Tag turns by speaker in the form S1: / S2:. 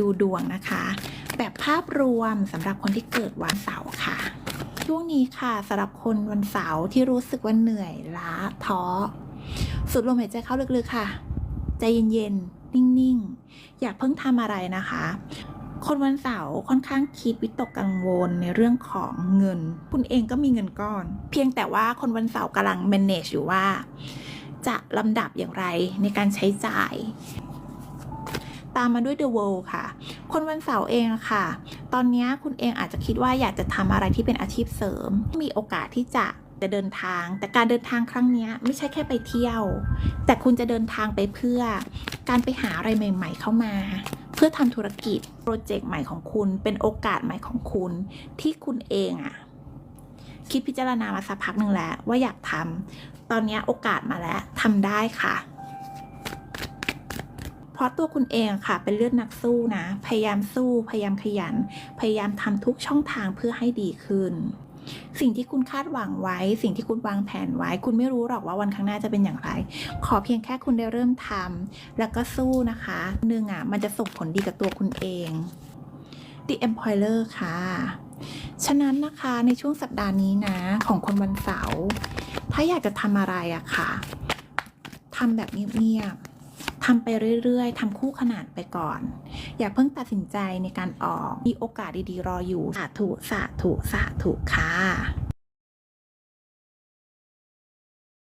S1: ดูดวงนะคะ แบบภาพรวมสำหรับคนที่เกิดวันเสาร์ค่ะ ช่วงนี้ค่ะสำหรับคนวันเสาร์ที่รู้สึกว่าเหนื่อยล้าท้อสูดลมหายใจเข้าลึกๆค่ะ ใจเย็นๆ นิ่งๆ อย่าเพิ่งทำอะไรนะคะ คนวันเสาร์ค่อนข้างคิดวิตกกังวลในเรื่องของเงิน คุณเองก็มีเงินก้อน เพียงแต่ว่าคนวันเสาร์กำลัง manage อยู่ว่า จะลำดับอย่างไรในการใช้จ่าย ตามมาด้วย The World ค่ะ คนวันเสาร์เองค่ะ ตอนนี้คุณเองอาจจะคิดว่าอยากจะทำอะไรที่เป็นอาชีพเสริม มีโอกาสที่จะจะเดินทาง แต่การเดินทางครั้งนี้ไม่ใช่แค่ไปเที่ยว แต่คุณจะเดินทางไปเพื่อการไปหาอะไรใหม่ ๆ เข้ามา เพื่อทำธุรกิจโปรเจกต์ใหม่ของคุณ เป็นโอกาสใหม่ของคุณ ที่คุณเองอะคิดพิจารณามาสักพักหนึ่งแล้วว่าอยากทำตอนนี้โอกาสมาแล้วทำได้ค่ะาะตัวคุณเองค่ะ เป็นเลือดนักสู้นะ พยายามสู้ พยายามขยัน พยายามทำทุกช่องทางเพื่อให้ดีขึ้น สิ่งที่คุณคาดหวังไว้ สิ่งที่คุณวางแผนไว้ คุณไม่รู้หรอกว่าวันข้างหน้าจะเป็นอย่างไร ขอเพียงแค่คุณได้เริ่มทำแล้วก็สู้นะคะหนึ่งอะ มันจะส่งผลดีกับตัวคุณเอง The Employer ค่ะ ฉะนั้นนะคะในช่วงสัปดาห์นี้นะ ของคนวันเสาร์ถ้าอยากจะทำอะไรอะค่ะทำแบบเงียบๆ ทำไปเรื่อยๆทำคู่ขนานไปก่อน อย่าเพิ่งตัดสินใจในการออกมีโอกาสดีๆรออยู่สาธุสาธุสาธุค่ะ